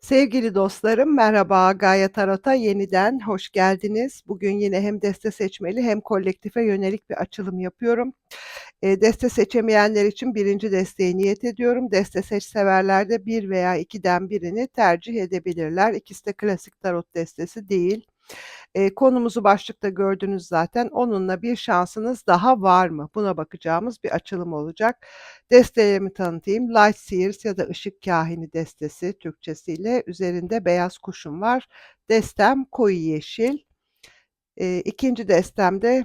Sevgili dostlarım, merhaba. Gaye Tarot'a yeniden hoş geldiniz. Bugün yine hem deste seçmeli hem kolektife yönelik bir açılım yapıyorum. Eee, deste seçemeyenler için 1. desteği niyet ediyorum. Deste seç severler de 1 veya 2'den birini tercih edebilirler. İkisi de klasik tarot destesi değil. Eee, konumuzu başlıkta gördünüz zaten. Onunla bir şansınız daha var mı? Buna bakacağımız bir açılım olacak. Destelerimi tanıtayım. Light Seers ya da Işık Kahini destesi Türkçesiyle. Üzerinde beyaz kuşum var. Destem koyu yeşil. Eee, 2. destem de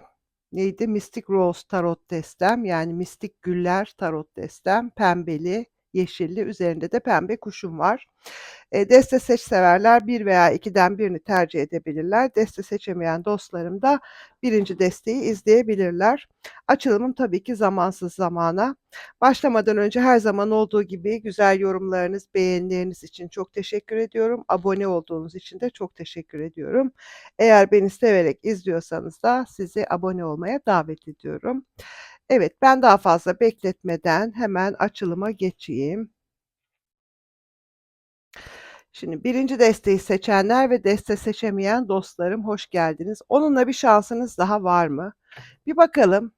neydi? Mystic Rose tarot destem yani mistik güller tarot destem. Pembeli, yeşilli, üzerinde de pembe kuşum var. Eee, deste seç severler 1 veya 2'den birini tercih edebilirler. Deste seçemeyen dostlarım da 1. desteği izleyebilirler. Açılımım tabii ki zamansız zamana. Başlamadan önce her zaman olduğu gibi güzel yorumlarınız, beğenileriniz için çok teşekkür ediyorum. Abone olduğunuz için de çok teşekkür ediyorum. Eğer beni severek izliyorsanız da sizi abone olmaya davet ediyorum. Evet, ben daha fazla bekletmeden hemen açılıma geçeyim. Şimdi 1. desteği seçenler ve deste seçemeyen dostlarım hoş geldiniz. Onunla bir şansınız daha var mı? Bir bakalım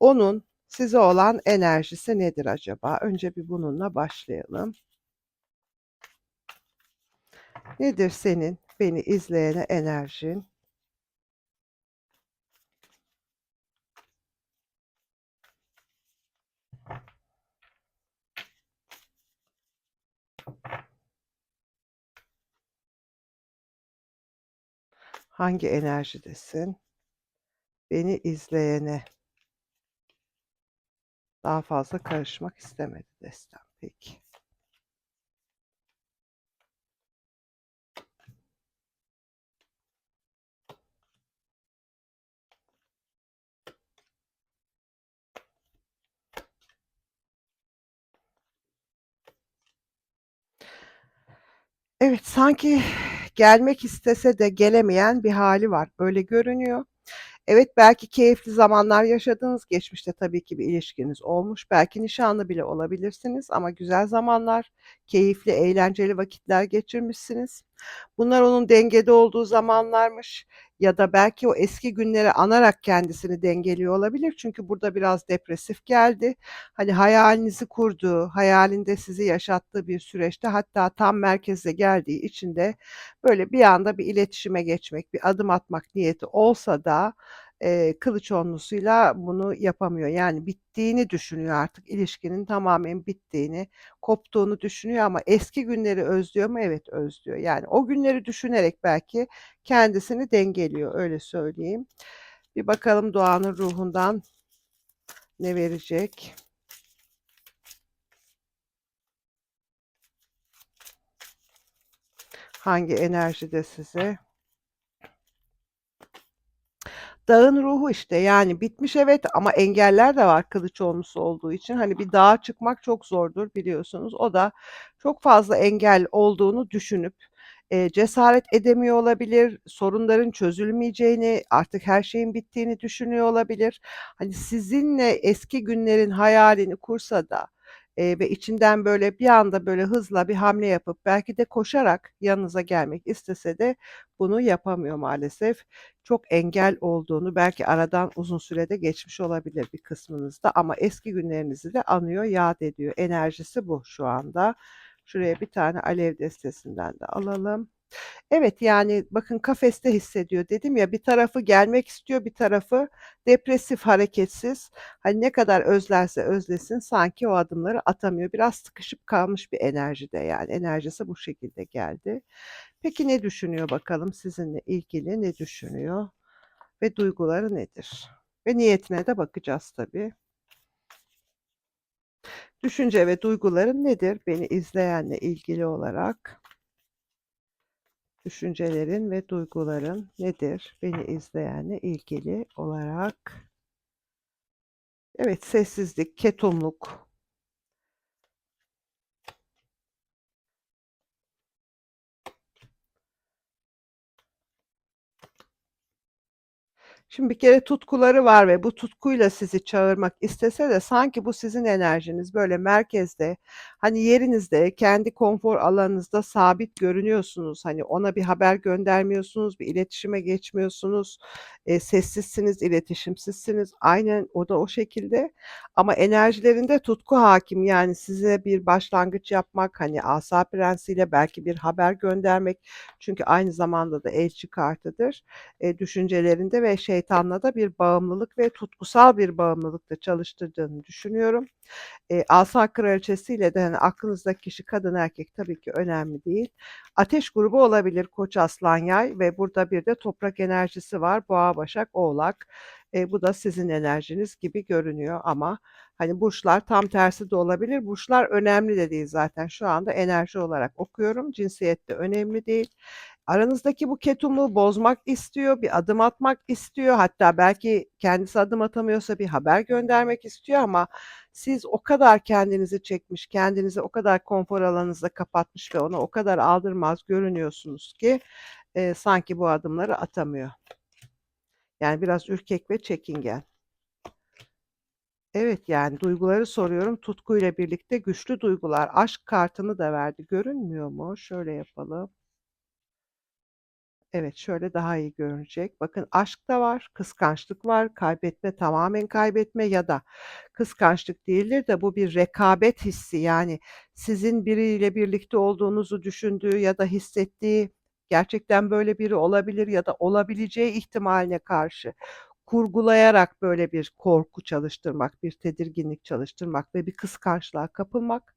onun size olan enerjisi nedir acaba? Önce bir bununla başlayalım. Nedir senin beni izleyene enerjin? Hangi enerjidesin? Beni izleyene. Daha fazla karışmak istemedi destem. Peki. Evet, sanki gelmek istese de gelemeyen bir hâli var. Öyle görünüyor. Evet, belki keyifli zamanlar yaşadınız. Geçmişte tabii ki bir ilişkiniz olmuş. Belki nişanlı bile olabilirsiniz ama güzel zamanlar, keyifli, eğlenceli vakitler geçirmişsiniz. Bunlar onun dengede olduğu zamanlarmış ya da belki o eski günleri anarak kendisini dengeliyor olabilir. Çünkü burada biraz depresif geldi. Hani hayalinizi kurduğu, hayalinde sizi yaşattığı bir süreçte hatta tam merkeze geldiği için de böyle bir anda bir iletişime geçmek, bir adım atmak niyeti olsa da, eee, kılıç onlusuyla bunu yapamıyor. Yani bittiğini düşünüyor artık, ilişkinin tamamen bittiğini, koptuğunu düşünüyor ama eski günleri özlüyor mu? Evet, özlüyor. Yani o günleri düşünerek belki kendisini dengeliyor, öyle söyleyeyim. Bir bakalım doğanın ruhundan ne verecek? Hangi enerjide size? Dağın ruhu işte, yani bitmiş evet ama engeller de var kılıç onlusu olduğu için. Hani bir dağa çıkmak çok zordur biliyorsunuz. O da çok fazla engel olduğunu düşünüp, eee, cesaret edemiyor olabilir, sorunların çözülmeyeceğini, artık her şeyin bittiğini düşünüyor olabilir. Hani sizinle eski günlerin hayalini kursa da, eee, ve içinden böyle bir anda böyle hızla bir hamle yapıp belki de koşarak yanınıza gelmek istese de bunu yapamıyor maalesef. Çok engel olduğunu, belki aradan uzun süre de geçmiş olabilir bir kısmınızda ama eski günlerinizi de anıyor, yad ediyor. Enerjisi bu şu anda. Şuraya bir tane alev destesinden de alalım. Evet, yani bakın kafeste hissediyor dedim ya, bir tarafı gelmek istiyor, bir tarafı depresif, hareketsiz. Hani ne kadar özlerse özlesin sanki o adımları atamıyor. Biraz sıkışıp kalmış bir enerjide yani. Enerjisi bu şekilde geldi. Peki ne düşünüyor bakalım sizinle ilgili ne düşünüyor ve duyguları nedir? Ve niyetine de bakacağız tabii. Düşünce ve duyguların nedir beni izleyenle ilgili olarak? Düşüncelerin ve duyguların nedir beni izleyenle ilgili olarak? Evet, sessizlik, ketumluk. Şimdi bir kere tutkuları var ve bu tutkuyla sizi çağırmak istese de sanki bu sizin enerjiniz. Böyle merkezde, hani, yerinizde, kendi konfor alanınızda sabit görünüyorsunuz. Hani, ona bir haber göndermiyorsunuz, bir iletişime geçmiyorsunuz. Eee, sessizsiniz, iletişimsizsiniz. Aynen o da o şekilde ama enerjilerinde tutku hâkim. Yani size bir başlangıç yapmak, hani, asa prensiyle belki bir haber göndermek çünkü aynı zamanda da elçi kartıdır. Eee, düşüncelerinde ve şeytanla da bir bağımlılık ve tutkusal bir bağımlılıkla çalıştırdığını düşünüyorum. Eee, asa kraliçesiyle de, hani, aklınızdaki kişi kadın erkek tabii ki önemli değil. Ateş grubu olabilir Koç, Aslan, Yay ve burada bir de toprak enerjisi var. Boğa, Başak, Oğlak. Eee, bu da sizin enerjiniz gibi görünüyor ama, hani, burçlar tam tersi de olabilir. Burçlar önemli de değil zaten. Şu anda enerji olarak okuyorum. Cinsiyet de önemli değil. Aranızdaki bu ketumu bozmak istiyor, bir adım atmak istiyor. Hatta belki kendisi adım atamıyorsa bir haber göndermek istiyor ama siz o kadar kendinizi çekmiş, kendinizi o kadar konfor alanınızda kapatmış ve ona o kadar aldırmaz görünüyorsunuz ki, eee, sanki bu adımları atamıyor. Yani biraz ürkek ve çekingen. Evet, yani duyguları soruyorum. Tutkuyla birlikte güçlü duygular. Aşk kartını da verdi. Görünmüyor mu? Şöyle yapalım. Evet, şöyle daha iyi görünecek. Bakın aşk da var, kıskançlık var, kaybetme, tamamen kaybetme ya da kıskançlık değildir de bu bir rekabet hissi. Yani sizin biriyle birlikte olduğunuzu düşündüğü ya da hissettiği gerçekten böyle biri olabilir ya da olabileceği ihtimaline karşı kurgulayarak böyle bir korku çalıştırmak, bir tedirginlik çalıştırmak ve bir kıskançlığa kapılmak.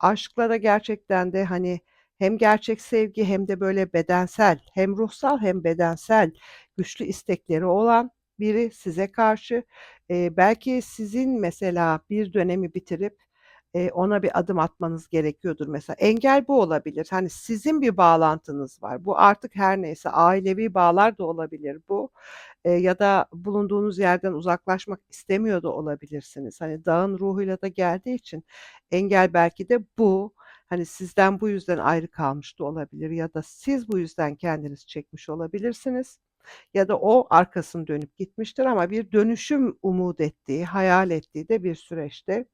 Aşkla da gerçekten de, hani, hem gerçek sevgi hem de böyle bedensel, hem ruhsal hem bedensel güçlü istekleri olan biri size karşı. Eee, belki sizin mesela bir dönemi bitirip, eee, ona bir adım atmanız gerekiyordur mesela. Engel bu olabilir. Hani, sizin bir bağlantınız var. Bu artık her neyse ailevi bağlar da olabilir bu, eee, ya da bulunduğunuz yerden uzaklaşmak istemiyor da olabilirsiniz. Hani, dağın ruhuyla da geldiği için engel belki de bu. Hani, sizden bu yüzden ayrı kalmış da olabilir ya da siz bu yüzden kendinizi çekmiş olabilirsiniz ya da o arkasını dönüp gitmiştir ama bir dönüşüm umut ettiği, hayal ettiği de bir süreçte.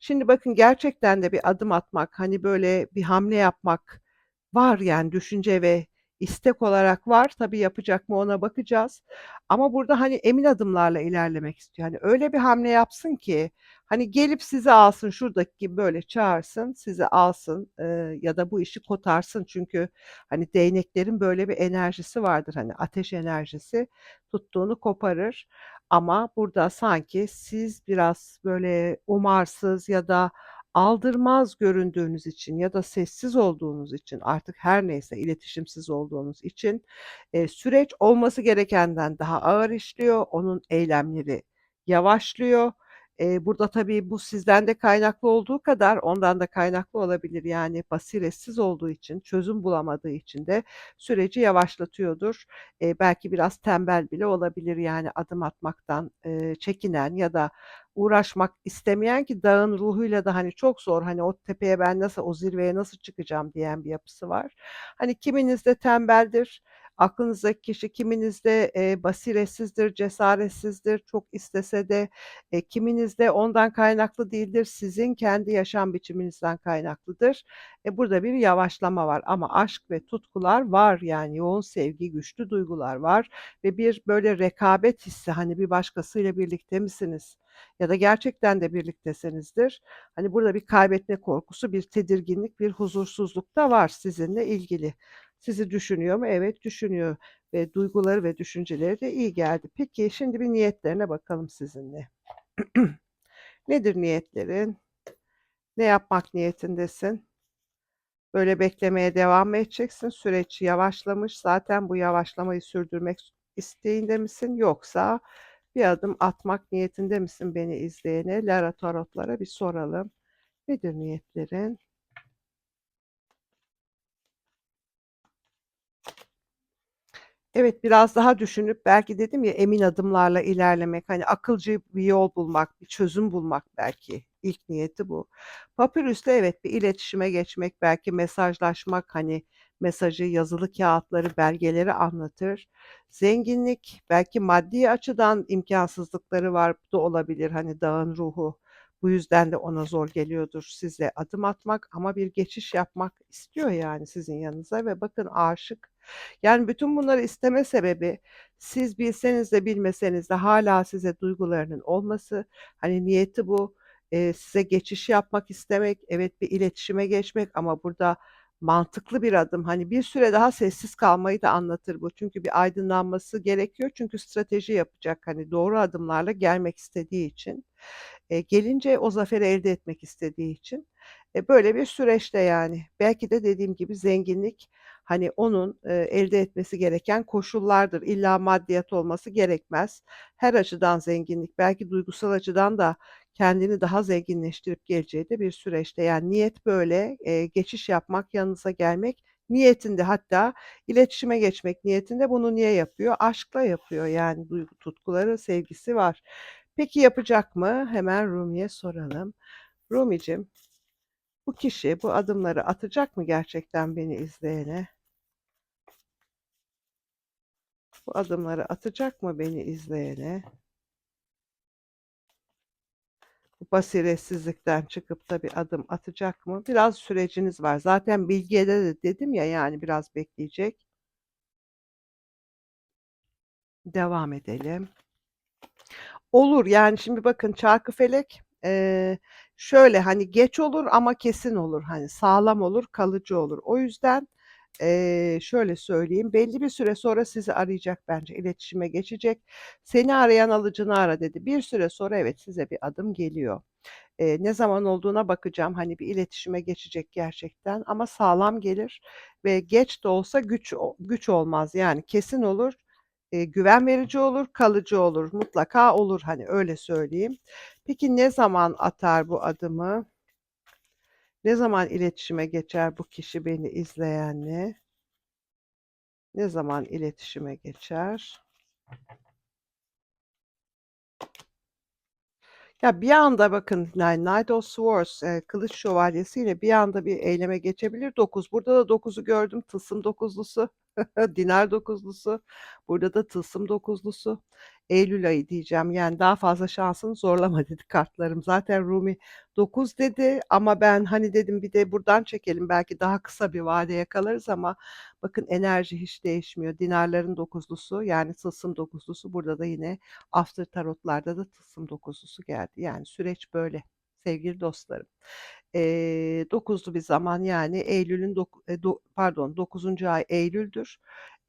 Şimdi bakın gerçekten de bir adım atmak, hani, böyle bir hamle yapmak var yani düşünce ve istek olarak var. Tabii yapacak mı ona bakacağız ama burada, hani, emin adımlarla ilerlemek istiyor. Hani, öyle bir hamle yapsın ki, hani, gelip sizi alsın, şuradaki gibi böyle çağırsın, sizi alsın, eee, ya da bu işi kotarsın. Çünkü, hani, değneklerin böyle bir enerjisi vardır, hani, ateş enerjisi tuttuğunu koparır ama burada sanki siz biraz böyle umarsız ya da aldırmaz göründüğünüz için ya da sessiz olduğunuz için artık her neyse iletişimsiz olduğunuz için, eee, süreç olması gerekenden daha ağır işliyor. Onun eylemleri yavaşlıyor. Burada tabii bu sizden de kaynaklı olduğu kadar ondan da kaynaklı olabilir. Yani basiretsiz olduğu için, çözüm bulamadığı için de süreci yavaşlatıyordur. Eee, belki biraz tembel bile olabilir yani adım atmaktan, eee, çekinen ya da uğraşmak istemeyen ki dağın ruhuyla da, hani, çok zor, hani, o tepeye ben nasıl, o zirveye nasıl çıkacağım diyen bir yapısı var. Hani, kiminizde tembeldir, aklınızdaki kişi, kiminizde, eee, basiretsizdir, cesaretsizdir, çok istese de, eee, kiminizde ondan kaynaklı değildir, sizin kendi yaşam biçiminizden kaynaklıdır. E, burada bir yavaşlama var ama aşk ve tutkular var, yani yoğun sevgi, güçlü duygular var ve bir böyle rekabet hissi, hani, bir başkasıyla birlikte misiniz ya da gerçekten de birliktesinizdir. Hani, burada bir kaybetme korkusu, bir tedirginlik, bir huzursuzluk da var sizinle ilgili. Sizi düşünüyor mu? Evet, düşünüyor ve duyguları ve düşünceleri de iyi geldi. Peki, şimdi bir niyetlerine bakalım sizinle. Nedir niyetlerin? Ne yapmak niyetindesin? Böyle beklemeye devam mı edeceksin? Süreç yavaşlamış, zaten bu yavaşlamayı sürdürmek isteğinde misin? Yoksa bir adım atmak niyetinde misin beni izleyene? Lara tarotlara bir soralım. Nedir niyetlerin? Evet, biraz daha düşünüp belki dedim ya emin adımlarla ilerlemek, hani, akılcı bir yol bulmak, bir çözüm bulmak belki ilk niyeti bu. Papyrus'la evet, bir iletişime geçmek, belki mesajlaşmak, hani, mesajı, yazılı kağıtları, belgeleri anlatır. Zenginlik belki maddi açıdan imkansızlıkları var da olabilir. Hani dağın ruhu. Bu yüzden de ona zor geliyordur size adım atmak ama bir geçiş yapmak istiyor yani sizin yanınıza ve bakın aşık. Yani bütün bunları isteme sebebi siz bilseniz de bilmeseniz de hala size duygularının olması. Hani niyeti bu. Eee, size geçiş yapmak istemek, evet bir iletişime geçmek ama burada mantıklı bir adım. Hani bir süre daha sessiz kalmayı da anlatır bu. Çünkü bir aydınlanması gerekiyor. Çünkü strateji yapacak. Hani doğru adımlarla gelmek istediği için. Eee, gelince o zaferi elde etmek istediği için. E, böyle bir süreçte yani. Belki de dediğim gibi zenginlik, hani, onun, eee, elde etmesi gereken koşullardır. İlla maddiyat olması gerekmez. Her açıdan zenginlik, belki duygusal açıdan da kendini daha zenginleştirip geleceği de bir süreçte. Yani niyet böyle, eee, geçiş yapmak, yanınıza gelmek niyetinde. Hatta iletişime geçmek niyetinde. Bunu niye yapıyor? Aşkla yapıyor yani duygu tutkuları, sevgisi var. Peki yapacak mı? Hemen Rumi'ye soralım. Rumi'cim, bu kişi bu adımları atacak mı gerçekten beni izleyene? Bu adımları atacak mı beni izleyene? Bu basiretsizlikten çıkıp da bir adım atacak mı? Biraz süreciniz var. Zaten bilgide de dedim ya yani biraz bekleyecek. Devam edelim. Olur, yani şimdi bakın Çarkıfelek, eee, şöyle, hani, geç olur ama kesin olur. Hani, sağlam olur, kalıcı olur. O yüzden, eee, şöyle söyleyeyim, belli bir süre sonra sizi arayacak bence, iletişime geçecek. "Seni arayan alıcını ara." dedi. Bir süre sonra evet, size bir adım geliyor. Eee, ne zaman olduğuna bakacağım. Hani, bir iletişime geçecek gerçekten ama sağlam gelir ve geç de olsa güç güç olmaz. Yani kesin olur, eee, güven verici olur, kalıcı olur. Mutlaka olur, hani, öyle söyleyeyim. Peki ne zaman atar bu adımı? Ne zaman iletişime geçer bu kişi beni izleyenle? Ne zaman iletişime geçer? Ya, bir anda bakın, yani Knight of Swords, eee, kılıç şövalyesiyle bir anda bir eyleme geçebilir. 9 burada da 9'u gördüm. Tılsım dokuzlusu, dinar dokuzlusu, burada da tılsım dokuzlusu. Eylül ayı diyeceğim, yani daha fazla şansını zorlama dedi kartlarım. Zaten Rumi 9 dedi ama ben, hani, dedim bir de buradan çekelim belki daha kısa bir vade yakalarız ama bakın enerji hiç değişmiyor. Dinarların dokuzlusu, yani tılsım dokuzlusu, burada da yine After tarotlarda da tılsım dokuzlusu geldi. Yani süreç böyle sevgili dostlarım. Eee, 9'lu bir zaman yani Eylül'ün dok eee, do pardon 9'uncu ay Eylül'dür.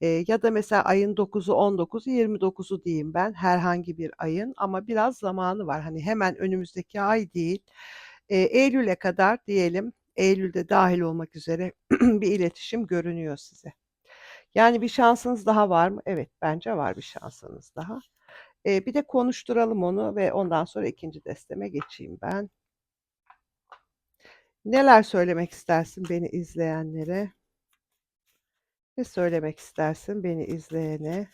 Eee, ya da mesela ayın 9'u, 19'u, 29'u diyeyim ben herhangi bir ayın ama biraz zamanı var. Hani hemen önümüzdeki ay değil. Eee, Eylül'e kadar diyelim, Eylül'de dâhil olmak üzere bir iletişim görünüyor size. Yani bir şansınız daha var mı? Evet, bence var bir şansınız daha. Eee, bir de konuşturalım onu ve ondan sonra 2'nci desteme geçeyim ben. Neler söylemek istersin beni izleyenlere? Ne söylemek istersin beni izleyene?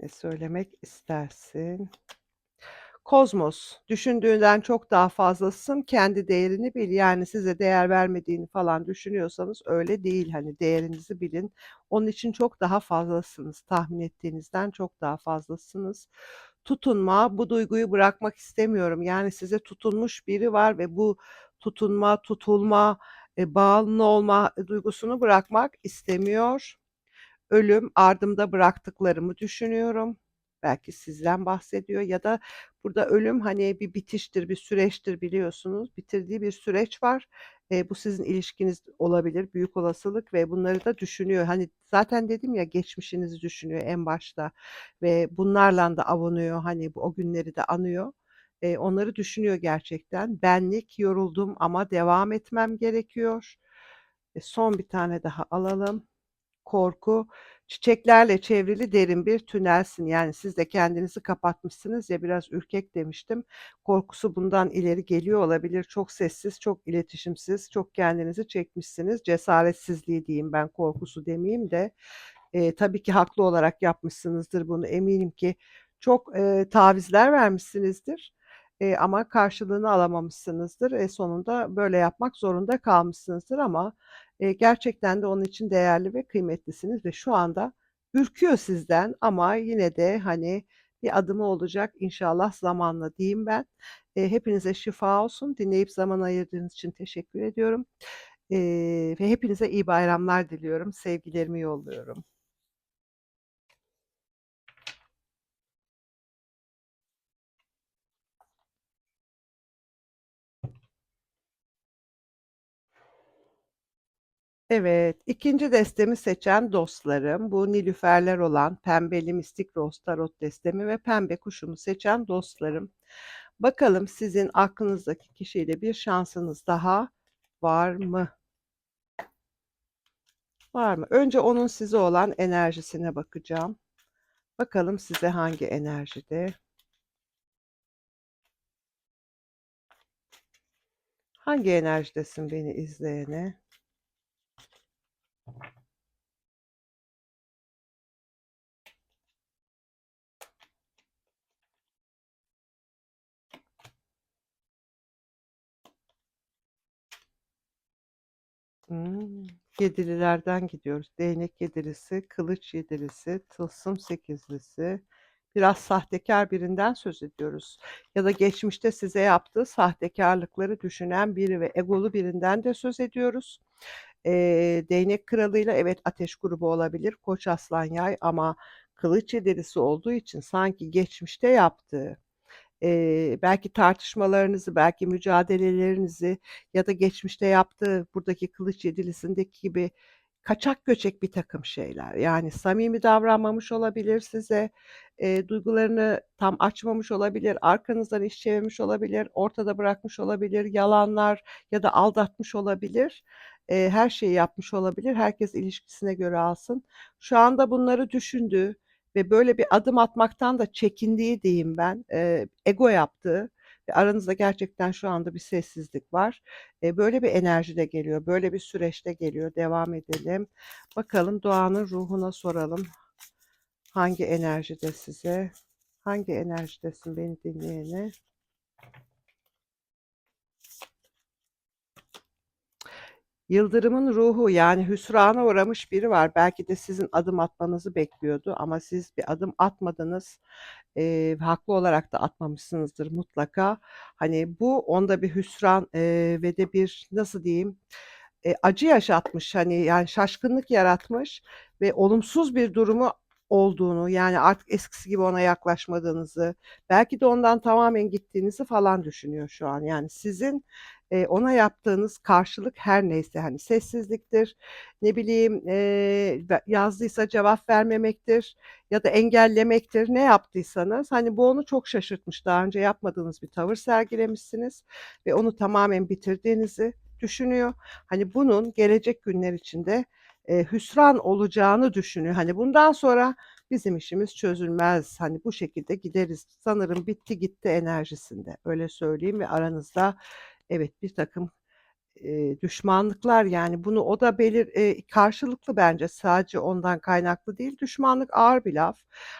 Ne söylemek istersin? Kozmos, düşündüğünden çok daha fazlasın, kendi değerini bil. Yani size değer vermediğini falan düşünüyorsanız öyle değil. Hani değerinizi bilin. Onun için çok daha fazlasınız. Tahmin ettiğinizden çok daha fazlasınız. Tutunma, bu duyguyu bırakmak istemiyorum. Yani size tutunmuş biri var ve bu tutunma, tutulma, eee, bağımlı olma duygusunu bırakmak istemiyor. Ölüm, ardımda bıraktıklarımı düşünüyorum. Belki sizden bahsediyor ya da burada ölüm, hani, bir bitiştir, bir süreçtir biliyorsunuz. Bitirdiği bir süreç var. Eee, bu sizin ilişkiniz olabilir büyük olasılık ve bunları da düşünüyor. Hani, zaten dedim ya geçmişinizi düşünüyor en başta ve bunlarla da avunuyor. Hani, bu o günleri de anıyor. Eee, onları düşünüyor gerçekten. Benlik, yoruldum ama devam etmem gerekiyor. E, son bir tane daha alalım. Korku, çiçeklerle çevrili derin bir tünelsin. Yani siz de kendinizi kapatmışsınız ya, biraz ürkek demiştim. Korkusu bundan ileri geliyor olabilir. Çok sessiz, çok iletişimsiz, çok kendinizi çekmişsiniz. Cesaretsizliği diyeyim ben, korkusu demeyeyim de. Eee, tabii ki haklı olarak yapmışsınızdır bunu. Eminim ki Çok, eee, tavizler vermişsinizdir, eee, ama karşılığını alamamışsınızdır. Eee, sonunda böyle yapmak zorunda kalmışsınızdır ama, eee, gerçekten de onun için değerli ve kıymetlisiniz ve şu anda ürküyor sizden ama yine de, hani, bir adımı olacak inşallah zamanla diyeyim ben. Eee, hepinize şifa olsun. Dinleyip zaman ayırdığınız için teşekkür ediyorum, eee, ve hepinize iyi bayramlar diliyorum. Sevgilerimi yolluyorum. Evet, 2'nci destemi seçen dostlarım, bu nilüferler olan pembeli mistik ros tarot destemi ve pembe kuşumu seçen dostlarım. Bakalım sizin aklınızdaki kişiyle bir şansınız daha var mı? Var mı? Önce onun size olan enerjisine bakacağım. Bakalım size hangi enerjide? Hangi enerjidesin beni izleyene? Yedililerden gidiyoruz. Değnek yedilisi, kılıç yedilisi, tılsım sekizlisi. Biraz sahtekâr birinden söz ediyoruz ya da geçmişte size yaptığı sahtekârlıkları düşünen biri ve egolu birinden de söz ediyoruz. Eee, değnek kralıyla evet ateş grubu olabilir, Koç, Aslan, Yay ama kılıç yedilisi olduğu için sanki geçmişte yaptığı, eee, belki tartışmalarınızı, belki mücadelelerinizi ya da geçmişte yaptığı buradaki kılıç yedilisindeki gibi kaçak göçek birtakım şeyler, yani samimi davranmamış olabilir size, eee, duygularını tam açmamış olabilir, arkanızdan iş çevirmiş olabilir, ortada bırakmış olabilir, yalanlar ya da aldatmış olabilir. Eee, her şeyi yapmış olabilir. Herkes ilişkisine göre alsın. Şu anda bunları düşündüğü ve böyle bir adım atmaktan da çekindiği diyeyim ben, eee, ego yaptığı ve aranızda gerçekten şu anda bir sessizlik var. Eee, böyle bir enerjide geliyor, böyle bir süreçte geliyor. Devam edelim. Bakalım doğanın ruhuna soralım. Hangi enerjide size? Hangi enerjidesin beni dinleyene? Yıldırımın ruhu, yani hüsrana uğramış biri var. Belki de sizin adım atmanızı bekliyordu ama siz bir adım atmadınız. Eee, haklı olarak da atmamışsınızdır mutlaka. Hani, bu onda bir hüsran, eee, ve de bir nasıl diyeyim, eee, acı yaşatmış, hani, yani şaşkınlık yaratmış ve olumsuz bir durumu olduğunu, yani artık eskisi gibi ona yaklaşmadığınızı, belki de ondan tamamen gittiğinizi falan düşünüyor şu an. Yani sizin, eee, ona yaptığınız karşılık her neyse, hani, sessizliktir, ne bileyim, be yazdıysa cevap vermemektir ya da engellemektir, ne yaptıysanız, hani, bu onu çok şaşırtmış. Daha önce yapmadığınız bir tavır sergilemişsiniz ve onu tamamen bitirdiğinizi düşünüyor. Hani, bunun gelecek günler içinde, eee, hüsran olacağını düşünüyor. Hani, bundan sonra bizim işimiz çözülmez, hani, bu şekilde gideriz, sanırım bitti gitti enerjisinde, öyle söyleyeyim ve aranızda evet birtakım, eee, düşmanlıklar, yani bunu o da belir eee, karşılıklı bence sadece ondan kaynaklı değil. Düşmanlık ağır bir laf.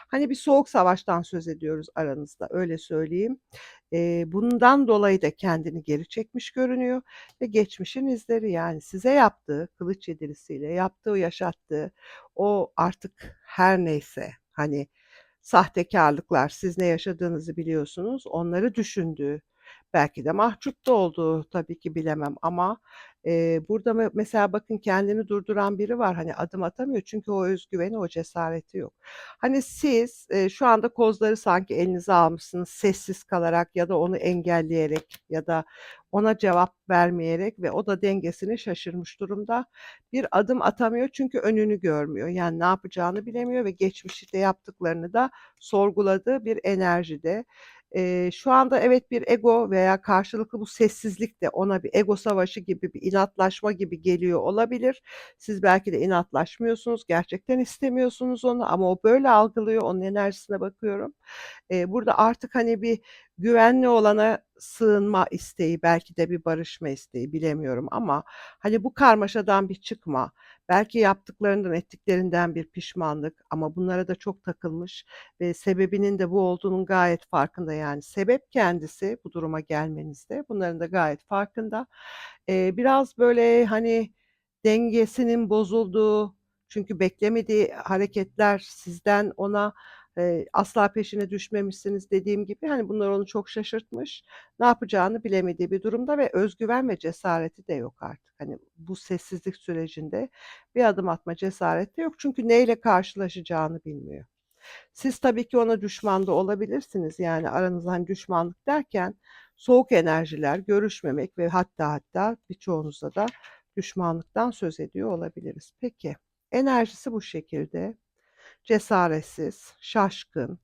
Hani, bir soğuk savaştan söz ediyoruz aranızda, öyle söyleyeyim. Eee, bundan dolayı da kendini geri çekmiş görünüyor ve geçmişin izleri, yani size yaptığı, kılıç yedilisiyle yaptığı, yaşattığı o artık her neyse, hani, sahtekârlıklar, siz ne yaşadığınızı biliyorsunuz, onları düşündüğü, belki de mahcup da olduğu tabii ki bilemem ama, eee, burada me mesela bakın kendini durduran biri var, hani, adım atamıyor çünkü o öz güveni, o cesareti yok. Hani, siz, eee, şu anda kozları sanki elinize almışsınız sessiz kalarak ya da onu engelleyerek ya da ona cevap vermeyerek ve o da dengesini şaşırmış durumda. Bir adım atamıyor çünkü önünü görmüyor. Yani ne yapacağını bilemiyor ve geçmişte yaptıklarını da sorguladığı bir enerjide. Eee, şu anda evet bir ego veya karşılıklı bu sessizlik de ona bir ego savaşı gibi, bir inatlaşma gibi geliyor olabilir. Siz belki de inatlaşmıyorsunuz, gerçekten istemiyorsunuz onu ama o böyle algılıyor, onun enerjisine bakıyorum. Eee, burada artık, hani, bir güvenli olana sığınma isteği, belki de bir barışma isteği, bilemiyorum ama, hani, bu karmaşadan bir çıkma, belki yaptıklarından, ettiklerinden bir pişmanlık ama bunlara da çok takılmış ve sebebinin de bu olduğunun gayet farkında. Yani sebep kendisi bu duruma gelmenizde. Bunların da gayet farkında. Eee, biraz, böyle, hani, dengesinin bozulduğu çünkü beklemediği hareketler sizden ona, eee, asla peşine düşmemişsiniz dediğim gibi, hani, bunlar onu çok şaşırtmış. Ne yapacağını bilemediği bir durumda ve öz güven ve cesareti de yok artık. Hani, bu sessizlik sürecinde bir adım atma cesareti de yok. Çünkü neyle karşılaşacağını bilmiyor. Siz tabii ki ona düşman da olabilirsiniz. Yani aranızda, hani, düşmanlık derken soğuk enerjiler, görüşmemek ve hatta hatta birçoğunuzda da düşmanlıktan söz ediyor olabiliriz. Peki, enerjisi bu şekilde. Cesaretsiz, şaşkın.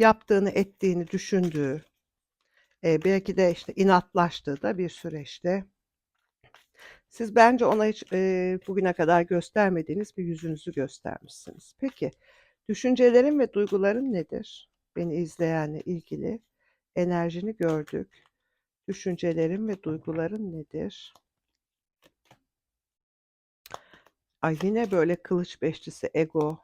Yaptığını, ettiğini düşündüğü, eee, belki de, işte, inatlaştığı da bir süreçte. Siz bence ona hiç, eee, bugüne kadar göstermediğiniz bir yüzünüzü göstermişsiniz. Peki, düşüncelerin ve duyguların nedir? Beni izleyenle ilgili enerjini gördük. Düşüncelerin ve duyguların nedir? Ay, yine böyle kılıç beşlisi, ego.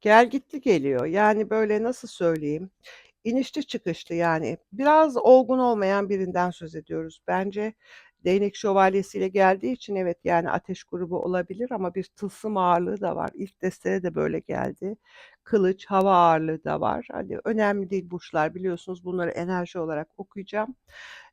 Gelgitli geliyor. Yani, böyle, nasıl söyleyeyim, inişli çıkışlı, yani, biraz olgun olmayan birinden söz ediyoruz. Bence değnek şövalyesiyle geldiği için evet, yani, ateş grubu olabilir ama bir tılsım ağırlığı da var. İlk destede de böyle geldi. Kılıç, hava ağırlığı da var. Hani, önemli değil burçlar, biliyorsunuz bunları enerji olarak okuyacağım.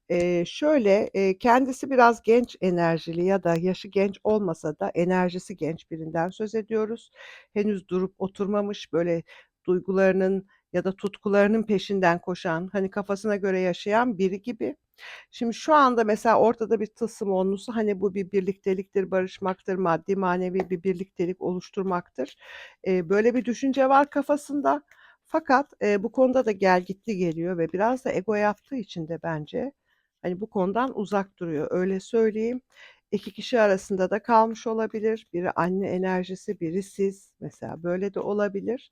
Eee, şöyle, eee, kendisi biraz genç enerjili ya da yaşı genç olmasa da enerjisi genç birinden söz ediyoruz. Henüz durup oturmamış, böyle, duygularının ya da tutkularının peşinden koşan, hani, kafasına göre yaşayan biri gibi. Şimdi şu anda mesela ortada bir tılsım onlusu, hani, bu bir birlikteliktir, barışmaktır, maddi manevi bir birliktelik oluşturmaktır. Eee, böyle bir düşünce var kafasında fakat, eee, bu konuda da gelgitli geliyor ve biraz da ego yaptığı için de bence, hani, bu konudan uzak duruyor, öyle söyleyeyim. 2 kişi arasında da kalmış olabilir. Biri anne enerjisi, biri siz. Mesela böyle de olabilir.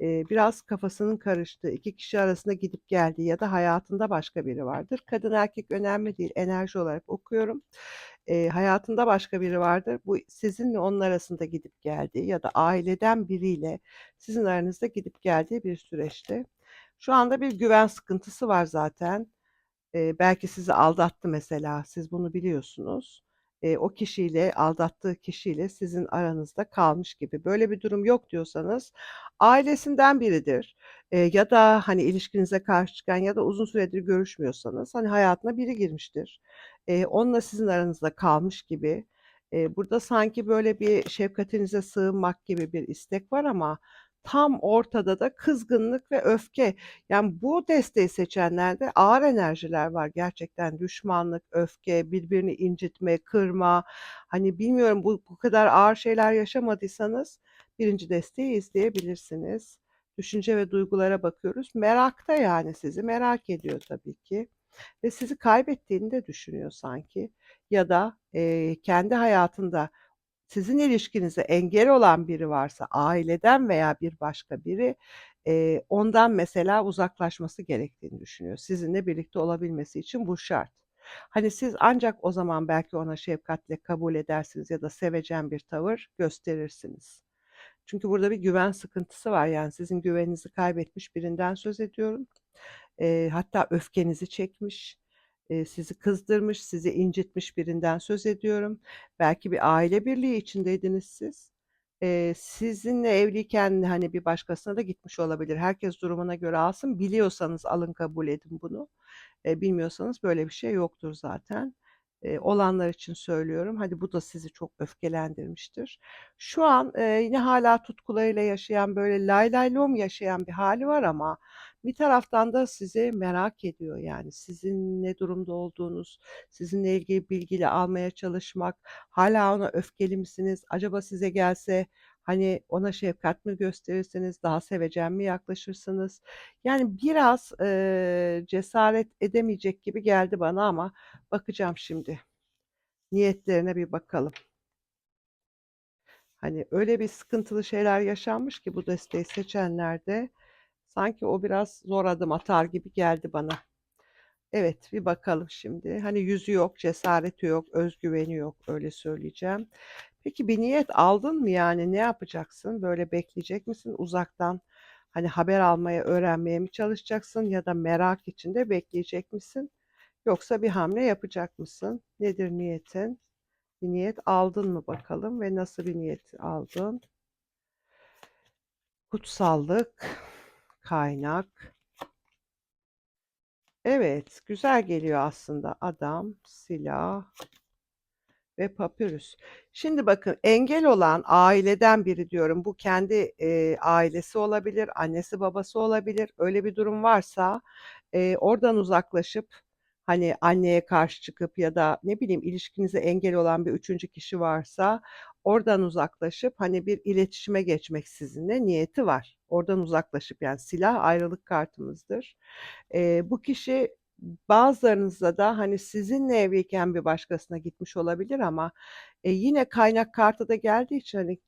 Eee, biraz kafasının karıştığı, 2 kişi arasında gidip geldiği ya da hayatında başka biri vardır. Kadın erkek önemli değil, enerji olarak okuyorum. Eee, hayatında başka biri vardır. Bu sizinle onun arasında gidip geldiği ya da aileden biriyle sizin aranızda gidip geldiği bir süreçte. Şu anda bir güven sıkıntısı var zaten. Eee, belki sizi aldattı mesela, siz bunu biliyorsunuz. Eee, o kişiyle, aldattığı kişiyle sizin aranızda kalmış gibi. Böyle bir durum yok diyorsanız ailesinden biridir, eee, ya da, hani, ilişkinize karşı çıkan ya da uzun süredir görüşmüyorsanız, hani, hayatına biri girmiştir. Eee, onunla sizin aranızda kalmış gibi. Eee, burada sanki böyle bir şefkatinize sığınmak gibi bir istek var ama tam ortada da kızgınlık ve öfke. Yani, bu desteği seçenlerde ağır enerjiler var gerçekten. Düşmanlık, öfke, birbirini incitme, kırma. Hani, bilmiyorum bu bu kadar ağır şeyler yaşamadıysanız 1. desteği izleyebilirsiniz. Düşünce ve duygulara bakıyoruz. Merakta, yani, sizi merak ediyor tabii ki ve sizi kaybettiğini de düşünüyor sanki ya da, eee, kendi hayatında sizin ilişkinize engel olan biri varsa aileden veya bir başka biri, eee, ondan mesela uzaklaşması gerektiğini düşünüyor. Sizinle birlikte olabilmesi için bu şart. Hani, siz ancak o zaman belki ona şefkatle kabul edersiniz ya da sevecen bir tavır gösterirsiniz. Çünkü burada bir güven sıkıntısı var. Yani, sizin güveninizi kaybetmiş birinden söz ediyorum. Eee, hatta öfkenizi çekmiş, sizi kızdırmış, sizi incitmiş birinden söz ediyorum. Belki bir aile birliği içindeydiniz siz. Sizinle evliyken, hani, bir başkasına da gitmiş olabilir. Herkes durumuna göre alsın. Biliyorsanız alın kabul edin bunu. Bilmiyorsanız böyle bir şey yoktur zaten. Olanlar için söylüyorum. Hadi bu da sizi çok öfkelendirmiştir. Şu an, eee, yine hâlâ tutkularıyla yaşayan, böyle lay lay lom yaşayan bir hâli var ama bir taraftan da sizi merak ediyor. Yani, sizin ne durumda olduğunuz, sizinle ilgili bilgileri almaya çalışmak, hâlâ ona öfkeli misiniz? Acaba size gelse, hani, ona şefkat mi gösterirsiniz, daha sevecen mi yaklaşırsınız? Yani, biraz, eee, cesaret edemeyecek gibi geldi bana ama bakacağım şimdi. Niyetlerine bir bakalım. Hani öyle bir sıkıntılı şeyler yaşanmış ki bu desteği seçenlerde sanki o biraz zor adım atar gibi geldi bana. Evet, bir bakalım şimdi. Hani yüzü yok, cesareti yok, özgüveni yok, öyle söyleyeceğim. Peki bir niyet aldın mı yani? Ne yapacaksın? Böyle bekleyecek misin? Uzaktan hani haber almaya, öğrenmeye mi çalışacaksın ya da merak içinde bekleyecek misin? Yoksa bir hamle yapacak mısın? Nedir niyetin? Bir niyet aldın mı bakalım ve nasıl bir niyet aldın? Kutsallık, kaynak. Evet, güzel geliyor aslında. Adam, silah ve papyrus. Şimdi bakın engel olan aileden biri diyorum. Bu kendi e, ailesi olabilir, annesi babası olabilir. Öyle bir durum varsa e, oradan uzaklaşıp hani anneye karşı çıkıp ya da ne bileyim ilişkinize engel olan bir üçüncü kişi varsa oradan uzaklaşıp hani bir iletişime geçmek sizinle niyeti var. Oradan uzaklaşıp yani silah ayrılık kartımızdır. Eee, bu kişi bazılarınızda da hani sizinle evliyken bir başkasına gitmiş olabilir ama e, yine kaynak kartı da geldiği için hani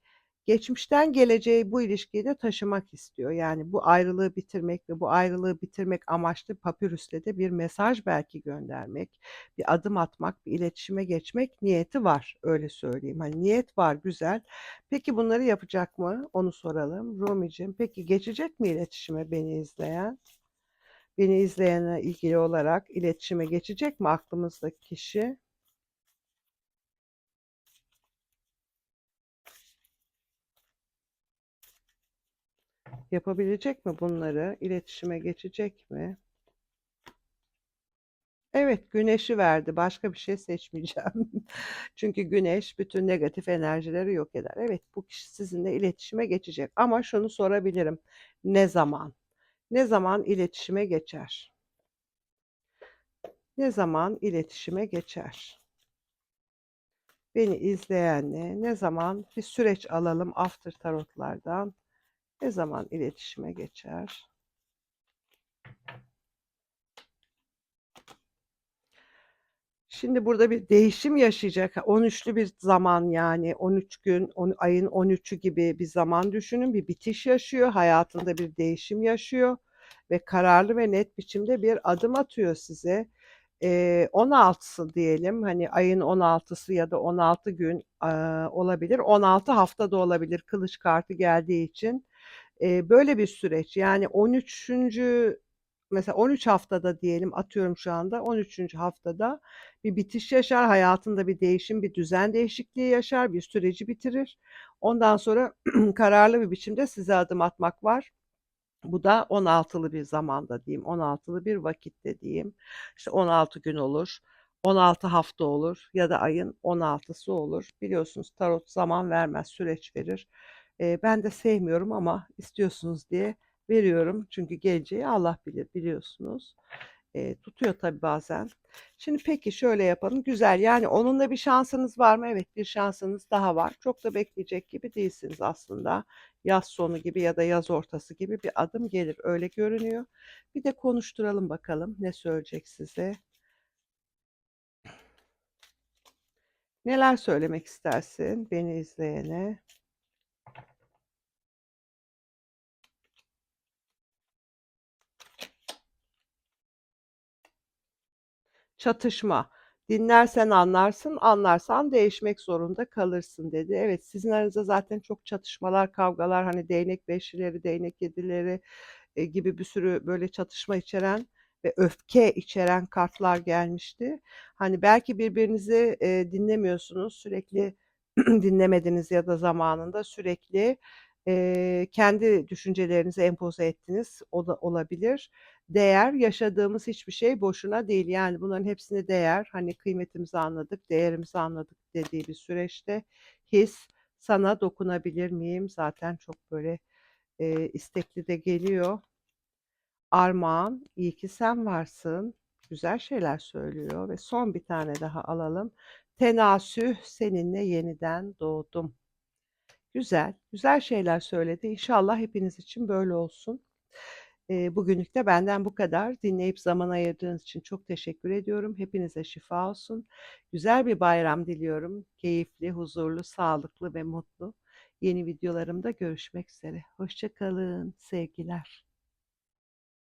geçmişten geleceğe bu ilişkiyi de taşımak istiyor. Yani bu ayrılığı bitirmek ve bu ayrılığı bitirmek amaçlı papirüsle de bir mesaj belki göndermek, bir adım atmak, bir iletişime geçmek niyeti var. Öyle söyleyeyim. Hani niyet var, güzel. Peki bunları yapacak mı? Onu soralım. Rumicim, peki geçecek mi iletişime beni izleyen? Beni izleyene ilgili olarak iletişime geçecek mi aklımızdaki kişi? Yapabilecek mi bunları? İletişime geçecek mi? Evet, güneşi verdi. Başka bir şey seçmeyeceğim. Çünkü güneş bütün negatif enerjileri yok eder. Evet, bu kişi sizinle iletişime geçecek. Ama şunu sorabilirim. Ne zaman? Ne zaman iletişime geçer? Ne zaman iletişime geçer? Beni izleyenle ne zaman bir süreç alalım after tarotlardan. Ne zaman iletişime geçer? Şimdi burada bir değişim yaşayacak. 13'lü bir zaman yani 13 gün, on, ayın 13'ü gibi bir zaman düşünün. Bir bitiş yaşıyor, hayatında bir değişim yaşıyor ve kararlı ve net biçimde bir adım atıyor size. Ee, 16'sı diyelim hani ayın 16'sı ya da 16 gün e, olabilir. 16 hafta da olabilir kılıç kartı geldiği için. Ee, böyle bir süreç yani 13 mesela 13 haftada diyelim atıyorum şu anda 13. haftada bir bitiş yaşar, hayatında bir değişim, bir düzen değişikliği yaşar, bir süreci bitirir. Ondan sonra kararlı bir biçimde size adım atmak var. Bu da 16'lı bir zamanda diyeyim, 16'lı bir vakitte diyeyim. İşte 16 gün olur, 16 hafta olur ya da ayın 16'sı olur. Biliyorsunuz tarot zaman vermez, süreç verir. Ben de sevmiyorum ama istiyorsunuz diye veriyorum. Çünkü geleceği Allah bilir biliyorsunuz. Eee, tutuyor tabii bazen. Şimdi peki şöyle yapalım. Güzel. Yani onunla bir şansınız var mı? Evet, bir şansınız daha var. Çok da bekleyecek gibi değilsiniz aslında. Yaz sonu gibi ya da yaz ortası gibi bir adım gelir. Öyle görünüyor. Bir de konuşturalım bakalım ne söyleyecek size. Neler söylemek istersin beni izleyene? Çatışma. Dinlersen anlarsın, anlarsan değişmek zorunda kalırsın dedi. Evet, sizin aranızda zaten çok çatışmalar, kavgalar, hani değnek beşlileri, değnek yedileri e, gibi bir sürü böyle çatışma içeren ve öfke içeren kartlar gelmişti. Hani belki birbirinizi e, dinlemiyorsunuz, sürekli dinlemediniz ya da zamanında sürekli e, kendi düşüncelerinizi empoze ettiniz. O da olabilir değer, yaşadığımız hiçbir şey boşuna değil. Yani bunların hepsine değer, hani kıymetimizi anladık, değerimizi anladık dediği bir süreçte his, sana dokunabilir miyim? Zaten çok böyle e, istekli de geliyor. Armağan, iyi ki sen varsın. Güzel şeyler söylüyor ve son bir tane daha alalım. Tenasüh, seninle yeniden doğdum. Güzel, güzel şeyler söyledi. İnşallah hepiniz için böyle olsun. Eee, bugünlük de benden bu kadar. Dinleyip zaman ayırdığınız için çok teşekkür ediyorum. Hepinize şifa olsun. Güzel bir bayram diliyorum. Keyifli, huzurlu, sağlıklı ve mutlu. Yeni videolarımda görüşmek üzere. Hoşça kalın, sevgiler.